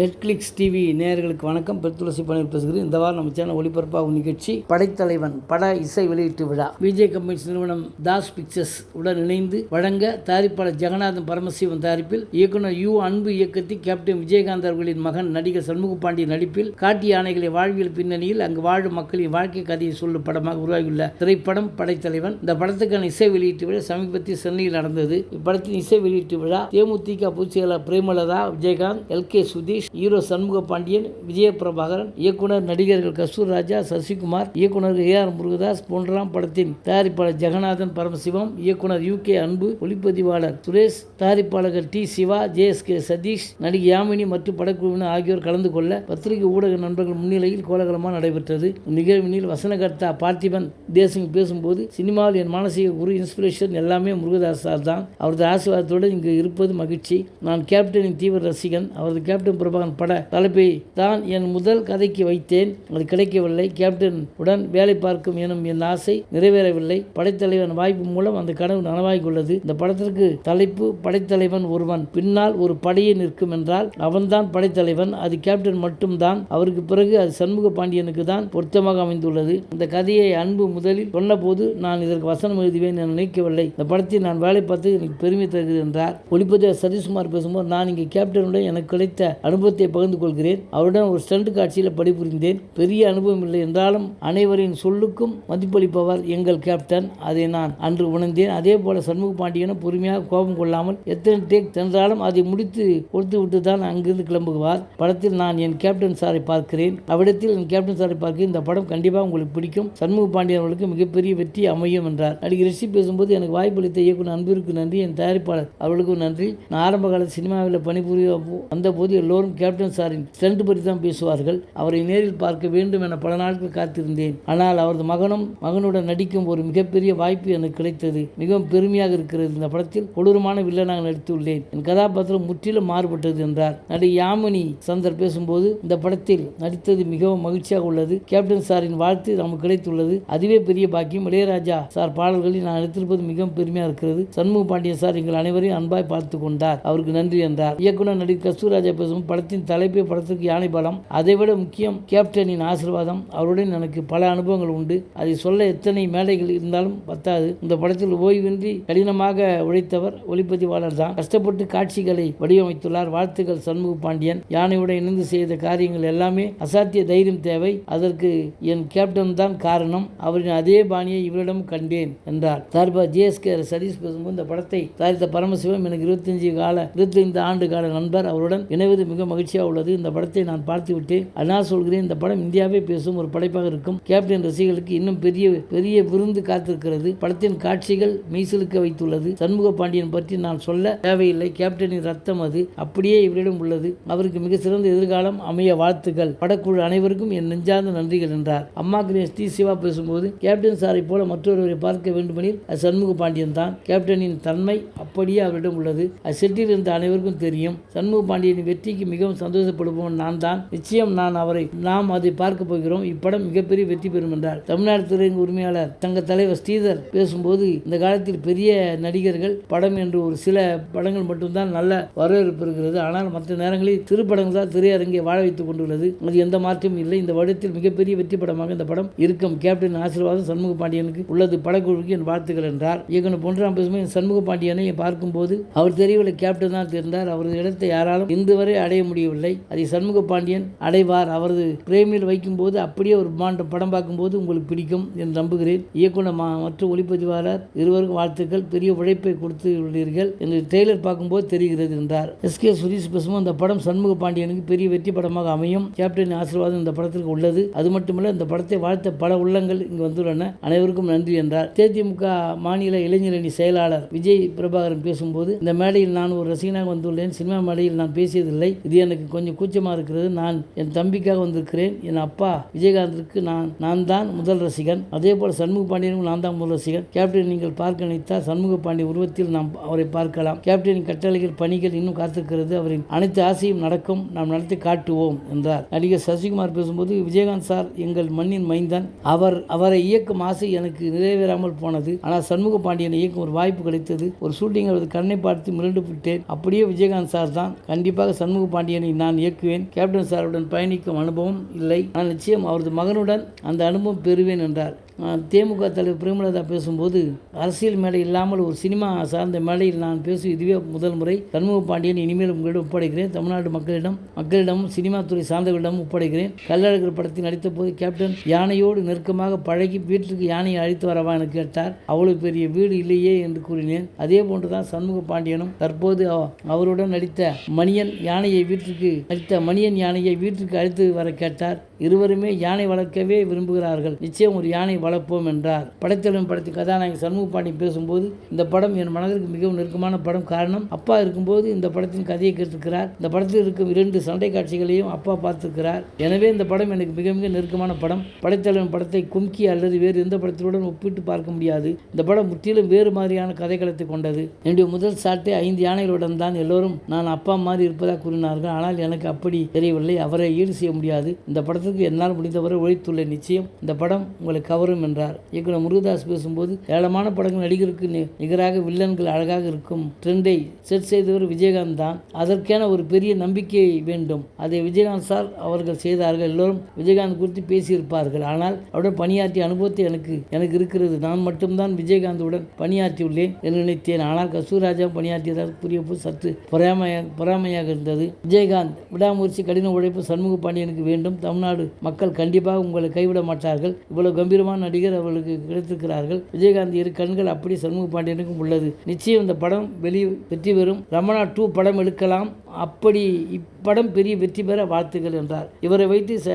Netflix TV நேயர்களுக்கு வணக்கம். பெருத்துளசி பணியில் பேசுகிறேன். இந்த வாரம் நம்ம சேனல் ஒளிபரப்பாகும் நிகழ்ச்சி படைத்தலைவன் பட இசை வெளியீட்டு விழா. விஜய் கம்பெனிஸ் நிறுவனம் தாஸ் பிக்சர்ஸ் உடன் இணைந்து வழங்க தயாரிப்பாளர் ஜெகநாதன் பரமசிவன் தயாரிப்பில் இயக்குனர் யு அன்பு இயக்கத்தில் கேப்டன் விஜயகாந்த் அவர்களின் மகன் நடிகர் சண்முக பாண்டிய நடிப்பில் காட்டி யானைகளை வாழ்வியல் பின்னணியில் அங்கு வாழும் மக்களின் வாழ்க்கை கதையை சொல்லும் படமாக உருவாகியுள்ள திரைப்படம் படைத்தலைவன். இந்த படத்துக்கான இசை வெளியீட்டு விழா சமீபத்தில் சென்னையில் நடந்தது. இப்படத்தின் இசை வெளியீட்டு விழா தேமுதிக பொதுச் செயலாளர் Premalatha Vijayakanth L K Sudheesh hero Shanmuga Pandian Vijayaprabhakaran இயக்குனர் நடிகர்கள் கஸ்தூர் ராஜா சசிகுமார் இயக்குனர் ஏ ஆர் முருகதாஸ் போன்றலாம் படத்தின் தயாரிப்பாளர் ஜெகநாதன் பரமசிவம் இயக்குனர் யூ கே அன்பு ஒளிப்பதிவாளர் சுரேஷ் தயாரிப்பாளர்கள் T Siva J S K Sathish நடிகை யாமினி மற்றும் படக்குழுவினர் ஆகியோர் கலந்து கொள்ள பத்திரிகை ஊடக நண்பர்கள் முன்னிலையில் கோலாகலமாக நடைபெற்றது. நிகழ்வினில் வசனகர்த்தா பார்த்திபன் தேசிங் பேசும்போது சினிமாவில் என் மானசீக குரு இன்ஸ்பிரேஷன் எல்லாமே முருகதாஸ் சார் தான். அவரது ஆசீர்வாதத்தோடு இங்கு இருப்பது மகிழ்ச்சி. நான் கேப்டனின் தீவிர ரசிகன். அவரது கேப்டன் பிரபா பிரபாகரன் பட தலைப்பை தான் என் முதல் கதைக்கு வைத்தேன். அது கிடைக்கவில்லை. கேப்டன் உடன் வேலை பார்க்கும் எனும் என் ஆசை நிறைவேறவில்லை. படைத்தலைவன் வாய்ப்பு மூலம் அந்த கனவு நனவாகியுள்ளது இந்த படத்திற்கு தலைப்பு படைத்தலைவன் ஒருவன். பின்னால் ஒரு படையே நிற்கும் என்றால் அவன்தான் படைத்தலைவன். அது கேப்டன் மட்டும்தான். அவருக்கு பிறகு அது சண்முக பாண்டியனுக்கு தான் பொருத்தமாக அமைந்துள்ளது. இந்த கதையை அன்பு முதலில் சொன்னபோது நான் இதற்கு வசனம் எழுதுவேன் என நினைக்கவில்லை. இந்த படத்தை நான் வேலை பார்த்து எனக்கு பெருமை தருகிறது என்றார். ஒளிப்பதிவர் சதீஷ்குமார் பேசும்போது நான் இங்கே கேப்டனுடன் எனக்கு கிடைத்த அனுபவம் அனுபவத்தை பகிர்ந்து கொள்கிறேன். அவருடன் ஒரு ஸ்டண்ட் காட்சியில் பணிபுரிந்தேன். பெரிய அனுபவம் இல்லை என்றாலும் அனைவரின் சொல்லுக்கும் மதிப்பளிப்பவர் எங்கள் கேப்டன் அதை நான் அன்று உணர்ந்தேன். அதே போல சண்முக பாண்டியனும் பொறுமையாக கோபம் கொள்ளாமல் எத்தனை டேக் சென்றாலும் அதை முடித்து கொடுத்து விட்டு தான் அங்கிருந்து கிளம்புவார். படத்தில் நான் என் கேப்டன் சாரை பார்க்கிறேன். அவ்விடத்தில் என் கேப்டன் சாரை பார்க்க இந்த படம் கண்டிப்பாக உங்களுக்கு பிடிக்கும். சண்முக பாண்டியன் அவர்களுக்கு மிகப்பெரிய வெற்றி அமையும் என்றார். நடிகர் ரிஷி பேசும்போது எனக்கு வாய்ப்பளித்த இயக்குனர் அன்பிற்கு நன்றி. என் தயாரிப்பாளர் அவர்களுக்கும் நன்றி. நான் ஆரம்ப கால சினிமாவில் பணிபுரிய வந்தபோது எல்லோரும் கேப்டன் சாரின் ஸ்ட்ரென்த் பற்றி தான் பேசுவார்கள். அவரை நேரில் பார்க்க வேண்டும் என பல நாட்கள் காத்திருந்தேன். ஆனால் அவரது மகனும் மகனுடன் நடிக்கும் ஒரு மிகப்பெரிய வாய்ப்பு எனக்கு கிடைத்தது. மிகவும் பெருமையாக இருக்கிறது இந்த படத்தில். கொடூரமான வில்லனாக நடித்துள்ளேன். என் கதாபாத்திரம் முற்றிலும் மாறுபட்டது என்றார். நடிகை யாமினி சந்தர் பேசும்போது இந்த படத்தில் நடித்தது மிகவும் மகிழ்ச்சியாக உள்ளது. கேப்டன் சாரின் வாழ்த்து நமக்கு கிடைத்துள்ளது. அதுவே பெரிய பாக்கியம். இளையராஜா சார் பாடல்களில் நான் நடித்திருப்பது மிகவும் பெருமையாக இருக்கிறது. சண்முக பாண்டியன் சார் எங்கள் அனைவரையும் அன்பாய் பார்த்து கொண்டார். அவருக்கு நன்றி என்றார். இயக்குனர் நடிகர் கஸ்தூராஜா பேசும் படத்தின் தலைப்பு படத்திற்கு யானை பலம். அதைவிட முக்கியம் கேப்டனின் ஆசீர்வாதம். அவருடன் எனக்கு பல அனுபவங்கள் உண்டு. அதை சொல்ல எத்தனை மேடைகள் இருந்தாலும் பத்தாது. இந்த படத்தில் ஓய்வின்றி கடினமாக உழைத்தவர் ஒளிப்பதிவாளர் தான். கஷ்டப்பட்டு காட்சிகளை வடிவமைத்துள்ளார். வாழ்த்துக்கள் சண்முக பாண்டியன். யானையுடன் இணைந்து செய்த காரியங்கள் எல்லாமே அசாத்திய தைரியம் தேவை. அதற்கு என் கேப்டன் தான் காரணம். அவரின் அதே பாணியை இவரிடம் கண்டேன் என்றார். சார்பா ஜேஎஸ்கே சதீஷ் பேசும்போது இந்த படத்தை தயாரித்த பரமசிவம் எனக்கு இருபத்தஞ்சு கால இருபத்தைந்து ஆண்டு கால நண்பர். அவருடன் இணைவது மிக மகிழ்ச்சியாக உள்ளது. இந்த படத்தை நான் பார்த்துவிட்டேன். அதனால் சொல்கிறேன் இந்த படம் இந்தியாவே பேசும் ஒரு படைப்பாக இருக்கும். கேப்டன் ரசிகர்களுக்கு இன்னும் பெரிய பெரிய விருந்து காத்திருக்கிறது. படத்தின் காட்சிகள் மெய்சிலுக்க வைத்துள்ளது. சண்முக பாண்டியன் பற்றி நான் சொல்ல தேவையில்லை. கேப்டனின் ரத்தம் அது. அப்படியே இவரிடம் உள்ளது. அவருக்கு மிக சிறந்த எதிர்காலம் அமைய வாழ்த்துக்கள். படக்குழு அனைவருக்கும் என் நெஞ்சார்ந்த நன்றிகள் என்றார். அம்மா கிரேஸ் டி. சிவா பேசும்போது கேப்டன் சாரை போல மற்றொருவரை பார்க்க வேண்டுமெனில் அது சண்முக பாண்டியன் தான். கேப்டனின் தன்மை அப்படியே அவரிடம் உள்ளது. அது செட்டில் இருந்த அனைவருக்கும் தெரியும். சண்முக பாண்டியனின் வெற்றிக்கு மிகவும் சந்தோஷப்படுபவன் நான் தான் நிச்சயம் நான் அவரை நாம் அதை பார்க்க போகிறோம். இப்படம் மிகப்பெரிய வெற்றி பெறும் என்றார். தமிழ்நாடு திரையரங்கு உரிமையாளர் தங்க தலைவர் ஸ்ரீதர் பேசும்போது இந்த காலத்தில் பெரிய நடிகர்கள் படம் என்று ஒரு சில படங்கள் மட்டும்தான் நல்ல வரவேற்பு இருக்கிறது. ஆனால் மற்ற நேரங்களில் திருப்படங்கள் தான் திரையரங்கை வாழ வைத்துக் கொண்டுள்ளது. அது எந்த மாற்றமும் இல்லை. இந்த வருடத்தில் மிகப்பெரிய வெற்றி படமாக இந்த படம் இருக்கும். கேப்டன் ஆசீர்வாதம் சண்முக பாண்டியனுக்கு உள்ளது. படக்குழுவுக்கு என் வாழ்த்துக்கள் என்றார். இயக்குனர் பொன்றாம் பேசும்போது சண்முக பாண்டியனை பார்க்கும்போது அவர் தெரியவில்லை. கேப்டன் தான் தெரிந்தார் அவரது இடத்தை யாராலும் இன்று வரை அடைய முடியவில்லை. அதை சண்முக பாண்டியன் அடைவார். அவரது பிரேமியில் வைக்கும்போது அப்படியே ஒரு மாண்ட படம் பார்க்கும்போது உங்களுக்கு பிடிக்கும் என்று நம்புகிறேன். இயக்குனர் மா- மற்றும் ஒளிப்பதிவாளர் இருவருக்கும் வாழ்த்துக்கள். பெரிய உழைப்பை கொடுத்து உள்ளீர்கள் என்று டெய்லர் பார்க்கும்போது தெரிகிறது என்றார். எஸ். கே. சுரேஷ் பேசும்போது இந்த படம் சண்முக பாண்டியனுக்கு பெரிய வெற்றி படமாக அமையும். கேப்டன் ஆசீர்வாதம் இந்த படத்திற்கு உள்ளது. அது மட்டுமல்ல இந்த படத்தை வாழ்த்த பல உள்ளங்கள் இங்கு வந்துள்ளன. அனைவருக்கும் நன்றி என்றார். தேதிமுக மாநில இளைஞரணி செயலாளர் விஜய் பிரபாகரன் பேசும்போது இந்த மேடையில் நான் ஒரு ரசிகனாக வந்துள்ளேன். சினிமா மேடையில் நான் பேசியதில்லை. இது எனக்கு கொஞ்சம் கூச்சமாக இருக்கிறது. நான் என் தம்பிக்காக வந்திருக்கிறேன். என் அப்பா விஜயகாந்திற்கு நான் நான் தான் முதல் ரசிகன். அதே போல் சண்முக பாண்டியனுக்கும் நான் தான் முதல் ரசிகன். கேப்டன் நீங்கள் பார்க்க நினைத்தால் சண்முக பாண்டிய உருவத்தில் நாம் அவரை பார்க்கலாம். கேப்டனின் கட்டளைகள் பணிகள் இன்னும் காத்திருக்கிறது. அவரின் அனைத்து ஆசையும் நடக்கும். நாம் நடத்தி காட்டுவோம் என்றார். நடிகர் சசிகுமார் பேசும்போது விஜயகாந்த் சார் எங்கள் மண்ணின் மைந்தன். அவர் அவரை இயக்கும் ஆசை எனக்கு நிறைவேறாமல் போனது. ஆனால் சண்முக பாண்டியனை இயக்கும் ஒரு வாய்ப்பு கிடைத்தது. ஒரு ஷூட்டிங் அவரது கண்ணை பார்த்து மிரண்டு விட்டேன். அப்படியே விஜயகாந்த் சார் தான். கண்டிப்பாக சண்முக பாண்டியன் பாண்டியனை நான் இயக்குவேன். கேப்டன் சாருடன் பயணிக்கும் அனுபவம் இல்லை. ஆனால் நிச்சயம் அவரது மகனுடன் அந்த அனுபவம் பெறுவேன் என்றார். தேமுக தலைவர் பிரேமலதா பேசும்போது அரசியல் மேடை இல்லாமல் ஒரு சினிமா சார்ந்த மேடையில் நான் பேசும் இதுவே முதல் முறை. சண்முக பாண்டியன் இனிமேல் உங்களிடம் ஒப்படைக்கிறேன். தமிழ்நாடு மக்களிடம் மக்களிடமும் சினிமா துறை சார்ந்தவர்களிடம் ஒப்படைக்கிறேன். கல்லழகர் படத்தில் நடித்த போது கேப்டன் யானையோடு நெருக்கமாக பழகி வீட்டிற்கு யானையை அழைத்து வரவா என கேட்டார். அவ்வளவு பெரிய வீடு இல்லையே என்று கூறினேன். அதே போன்றுதான் சண்முக பாண்டியனும் தற்போது அவ- அவருடன் நடித்த மணியன் யானையை வீட்டிற்கு நடித்த மணியன் யானையை வீட்டிற்கு அழைத்து வர கேட்டார். இருவருமே யானை வளர்க்கவே விரும்புகிறார்கள். நிச்சயம் ஒரு யானை வளர்ப்போம் என்றார். படைத்தலைவன் படத்தின் கதாநாயகன் சண்முக பாண்டியன் பேசும்போது இந்த படம் என் மனதிற்கு மிகவும் நெருக்கமான படம். காரணம் அப்பா இருக்கும்போது இந்த படத்தின் கதையை கேட்டிருக்கிறார். இந்த படத்தில் இருக்கும் இரண்டு சண்டை காட்சிகளையும் அப்பா பார்த்திருக்கிறார். எனவே இந்த படம் எனக்கு மிக மிக நெருக்கமான படம். படைத்தலைவன் படத்தை கும்கி அல்லது வேறு எந்த படத்திலுடன் ஒப்பிட்டு பார்க்க முடியாது. இந்த படம் முற்றிலும் வேறு மாதிரியான கதைக்களத்தை கொண்டது. என்னுடைய முதல் சாட்டை ஐந்து யானைகளுடன் தான் எல்லோரும் நான் அப்பா மாதிரி இருப்பதாக கூறினார்கள். ஆனால் எனக்கு அப்படி தெரியவில்லை. அவரை ஈடு செய்ய முடியாது. இந்த படத்துக்கு என்னால் முடிந்தவரை ஒழித்துள்ள நிச்சயம் இந்த படம் உங்களை கவரும். என்றார். இயக்குனர் முருகதாஸ் பேசும்போது ஏராளமான படங்கள் நடிகருக்கு நிகராக வில்லன்கள் அழகாக இருக்கும். ட்ரெண்டை செட் செய்தவர் விஜயகாந்த் தான். அதற்கான ஒரு பெரிய நம்பிக்கை வேண்டும். அதை விஜயகாந்த் சார் அவர்கள் செய்தார்கள். எல்லோரும் விஜயகாந்த் குறித்து பேசியிருப்பார்கள். ஆனால் அவருடன் பணியாற்றிய அனுபவத்தை எனக்கு எனக்கு இருக்கிறது. நான் மட்டும்தான் விஜயகாந்துடன் பணியாற்றியுள்ளேன் என்று நினைத்தேன். ஆனால் கஸ்தூராஜா பணியாற்றியதாக புரிய போது சற்று பொறாமையாக பொறாமையாக இருந்தது. விஜயகாந்த் விடாமுயற்சி கடின உழைப்பு சண்முக பாண்டியனுக்கு வேண்டும். தமிழ்நாடு மக்கள் கண்டிப்பாக உங்களை கைவிட மாட்டார்கள். இவ்வளவு கம்பீரமான நடிகர் அவர்களுக்கு கிடைத்திருக்கிறார்கள். விஜயகாந்த் இரு கண்கள் அப்படி சண்முக பாண்டியனுக்கும் உள்ளது. நிச்சயம் இந்த படம் வெளி வெற்றி பெறும். ரமணா டூ படம் எடுக்கலாம். அப்படி இப்படம் பெரிய வெற்றி பெற வாழ்த்துக்கள் என்றார். இவரை வைத்து ச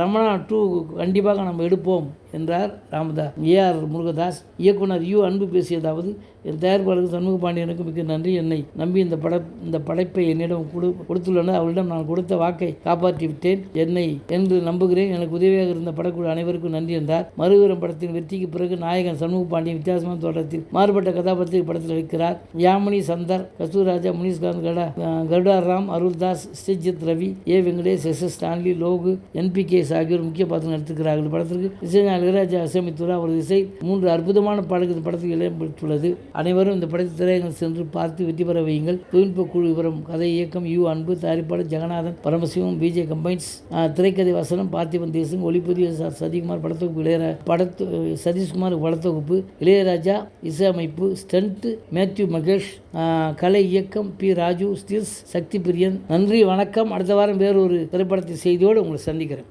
ரமணா டூ கண்டிப்பாக நம்ம எடுப்போம் என்றார் ராமதாஸ். ஏஆர் முருகதாஸ் இயக்குனர் யு அன்பு பேசியதாவது என் தயாரிப்பாளருக்கு சண்முக பாண்டியனுக்கு மிக்க நன்றி. என்னை நம்பி இந்த பட இந்த படைப்பை என்னிடம் கொடு கொடுத்துள்ளனர். அவரிடம் நான் கொடுத்த வாக்கை காப்பாற்றி விட்டேன். என்னை என்று நம்புகிறேன். எனக்கு உதவியாக இருந்த படக்குழு அனைவருக்கும் நன்றி என்றார். மறுவீரம் படத்தின் வெற்றிக்கு பிறகு நாயகன் சண்முக பாண்டியன் வித்தியாசமான தொடரத்தில் மாறுபட்ட கதாபாத்திரத்தில் படத்தில் இருக்கிறார் யாமினி சந்தர் கஸ்தூராஜா முனிஷ்காந்த் கட Garuda Ram Aruldas Sreejith Ravi A. Venkatesh S. S. Stanley Logu NPKS ஆகியோர் முக்கிய பாத்திரம் நடித்திருக்கிறார்கள் படத்திற்கு இசைஞான இளையராஜா இசையமைத்துள்ளார் அவரது இசை மூன்று அற்புதமான பாடல்கள் இந்த படத்தில் இடம்பெற்றுள்ளது அனைவரும் இந்த படத்தை திரையரங்கில் சென்று பார்த்து வெற்றி பெற வையுங்கள். தொழில்நுட்ப குழு விவரம் கதை இயக்கம் யூ. அன்பு தயாரிப்பாளர் ஜெகநாதன் பரமசிவம் விஜய் கம்பைன்ஸ் திரைக்கதை வசனம் பார்த்திபன் தேசம் ஒளிப்பதிவு சார் சதிகுமார் படத்தொகுப்பு இளையரா படத்து சதீஷ்குமார் படத்தொகுப்பு இளையராஜா இசையமைப்பு ஸ்டண்ட் மேத்யூ மகேஷ் கலை இயக்கம் பி. ராஜு ஸ்டீல்ஸ் சக்தி பிரியன். நன்றி வணக்கம். அடுத்த வாரம் வேறு ஒரு திரைப்படத்தின் செய்தியோடு உங்களை சந்திக்கிறேன்.